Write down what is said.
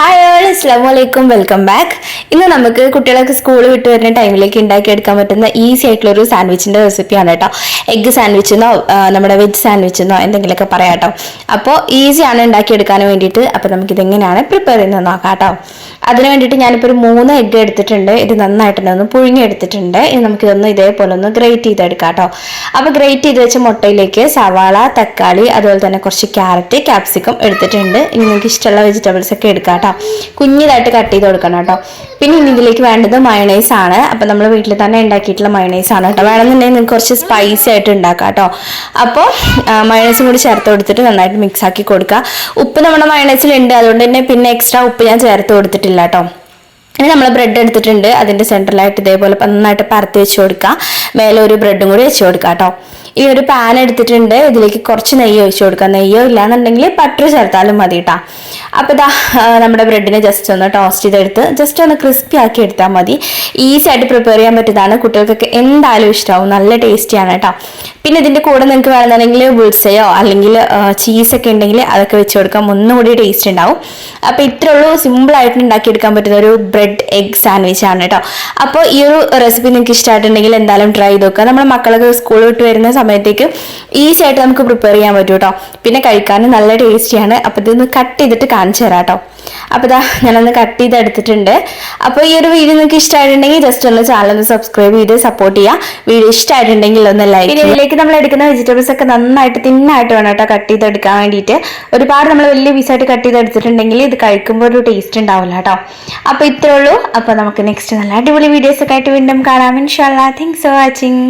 Hi all അസ്ലാം വലൈക്കും welcome back ഇന്ന് നമുക്ക് കുട്ടികളൊക്കെ സ്കൂൾ വിട്ട് വരുന്ന ടൈമിലേക്ക് ഉണ്ടാക്കിയെടുക്കാൻ പറ്റുന്ന ഈസി ആയിട്ടുള്ള ഒരു സാൻഡ്വിച്ചിന്റെ റെസിപ്പിയാണ് കേട്ടോ എഗ്ഗ് സാൻഡ്വിച്ചെന്നോ നമ്മുടെ വെജ് സാൻഡ്വിച്ചെന്നോ എന്തെങ്കിലുമൊക്കെ പറയാം കേട്ടോ അപ്പോൾ ഈസിയാണ് ഉണ്ടാക്കിയെടുക്കാൻ വേണ്ടിയിട്ട് അപ്പോൾ നമുക്കിതെങ്ങനെയാണ് പ്രിപ്പയർ ചെയ്യുന്നത് നോക്കാം കേട്ടോ അതിന് വേണ്ടിയിട്ട് ഞാനിപ്പോൾ ഒരു മൂന്ന് എഗ്ഗ് എടുത്തിട്ടുണ്ട്. ഇത് നന്നായിട്ടുണ്ട് ഒന്ന് പുഴുങ്ങി എടുത്തിട്ടുണ്ട്. ഇനി നമുക്കിതൊന്ന് ഇതേപോലെ ഒന്ന് ഗ്രേറ്റ് ചെയ്തെടുക്കാം കേട്ടോ അപ്പോൾ ഗ്രേറ്റ് ചെയ്ത് വെച്ച മുട്ടയിലേക്ക് സവാള തക്കാളി അതുപോലെ തന്നെ കുറച്ച് ക്യാരറ്റ് ക്യാപ്സിക്കം എടുത്തിട്ടുണ്ട്. ഇനി നിങ്ങൾക്ക് ഇഷ്ടമുള്ള വെജിറ്റബിൾസ് ഒക്കെ എടുക്കാം കേട്ടോ കുഞ്ഞിതായിട്ട് കട്ട് ചെയ്ത് കൊടുക്കണം കേട്ടോ. പിന്നെ ഇനി ഇതിലേക്ക് വേണ്ടത് മയണൈസ് ആണ്. അപ്പോൾ നമ്മൾ വീട്ടിൽ തന്നെ ഉണ്ടാക്കിയിട്ടുള്ള മയണൈസ് ആണ് കേട്ടോ. വേണമെന്നുണ്ടെങ്കിൽ നിങ്ങൾക്ക് കുറച്ച് സ്പൈസി ആയിട്ട് ഉണ്ടാക്കാം കേട്ടോ. അപ്പോൾ മയണൈസും കൂടി ചേർത്ത് കൊടുത്തിട്ട് നന്നായിട്ട് മിക്സ് ആക്കി കൊടുക്കുക. ഉപ്പ് നമ്മുടെ മയണൈസിലുണ്ട് അതുകൊണ്ട് തന്നെ പിന്നെ എക്സ്ട്രാ ഉപ്പ് ഞാൻ ചേർത്ത് കൊടുത്തിട്ടില്ല. കേട്ടോ ഇനി നമ്മൾ ബ്രെഡ് എടുത്തിട്ടുണ്ട്. അതിന്റെ സെന്ററിലായിട്ട് ഇതേപോലെ നന്നായിട്ട് പരത്തി വെച്ച് കൊടുക്കുക മേലെ ഒരു ബ്രെഡും കൂടി വെച്ച് കൊടുക്കുക കേട്ടോ ഈ ഒരു പാൻ എടുത്തിട്ടുണ്ട്. ഇതിലേക്ക് കുറച്ച് നെയ്യ് ഒഴിച്ചു കൊടുക്കുക നെയ്യോ ഇല്ലാന്നുണ്ടെങ്കിൽ ബട്ടർ ചേർത്താലും മതി കേട്ടോ അപ്പോൾ ഇതാ നമ്മുടെ ബ്രെഡിനെ ജസ്റ്റ് ഒന്ന് ടോസ്റ്റ് ചെയ്തെടുത്ത് ജസ്റ്റ് ഒന്ന് ക്രിസ്പി ആക്കി എടുത്താൽ മതി. ഈസി ആയിട്ട് പ്രിപ്പയർ ചെയ്യാൻ പറ്റുന്നതാണ്. കുട്ടികൾക്കൊക്കെ എന്തായാലും ഇഷ്ടമാവും നല്ല ടേസ്റ്റിയാണ് കേട്ടോ പിന്നെ ഇതിന്റെ കൂടെ നിങ്ങൾക്ക് വേണമെന്നുണ്ടെങ്കിൽ ബുൾസയോ അല്ലെങ്കിൽ ചീസൊക്കെ ഉണ്ടെങ്കിൽ അതൊക്കെ വെച്ച് കൊടുക്കാം. ഒന്നും കൂടി ടേസ്റ്റ് ഉണ്ടാവും. അപ്പോൾ ഇത്രേ ഉള്ളൂ. സിമ്പിളായിട്ട് ഉണ്ടാക്കിയെടുക്കാൻ പറ്റുന്ന ഒരു ബ്രെഡ് എഗ് സാൻഡ്വിച്ച് ആണ് കേട്ടോ അപ്പോൾ ഈ ഒരു റെസിപ്പി നിങ്ങൾക്ക് ഇഷ്ടമായിട്ടുണ്ടെങ്കിൽ എന്തായാലും ട്രൈ ചെയ്ത് നോക്കുക. നമ്മുടെ മക്കളൊക്കെ സ്കൂൾ വിട്ട് വരുന്ന സമയത്തേക്ക് ഈസി ആയിട്ട് നമുക്ക് പ്രിപ്പയർ ചെയ്യാൻ പറ്റും കേട്ടോ പിന്നെ കഴിക്കാനും നല്ല ടേസ്റ്റിയാണ് അപ്പോൾ ഇതൊന്ന് കട്ട് ചെയ്തിട്ട് കാണിച്ചു തരാം കേട്ടോ അപ്പോൾ ഇതാ ഞാനൊന്ന് കട്ട് ചെയ്ത് എടുത്തിട്ടുണ്ട് അപ്പോൾ ഈ ഒരു വീഡിയോ നിങ്ങൾക്ക് ഇഷ്ടമായിട്ടുണ്ടെങ്കിൽ ജസ്റ്റ് ഒന്ന് ചാനൽ ഒന്ന് സബ്സ്ക്രൈബ് ചെയ്ത് സപ്പോർട്ട് ചെയ്യുക വീഡിയോ ഇഷ്ടമായിട്ടുണ്ടെങ്കിൽ ഒന്ന് ലൈക്ക് ഇതിലേക്ക് നമ്മൾ എടുക്കുന്ന വെജിറ്റബിൾസ് ഒക്കെ നന്നായിട്ട് തിന്നായിട്ട് വേണം കേട്ടോ കട്ട് ചെയ്തെടുക്കാൻ വേണ്ടിയിട്ട്. ഒരുപാട് നമ്മൾ വലിയ പീസായിട്ട് കട്ട് ചെയ്തെടുത്തിട്ടുണ്ടെങ്കിൽ ഇത് കഴിക്കുമ്പോൾ ഒരു ടേസ്റ്റ് ഉണ്ടാവില്ല കേട്ടോ അപ്പോൾ ഇത്രേ ഉള്ളൂ. അപ്പോൾ നമുക്ക് നെക്സ്റ്റ് നല്ല അടിപൊളി വീഡിയോസൊക്കെ ആയിട്ട് വീണ്ടും കാണാം. ഇൻഷാല്ലാ താങ്ക്സ് ഫോർ വാച്ചിങ്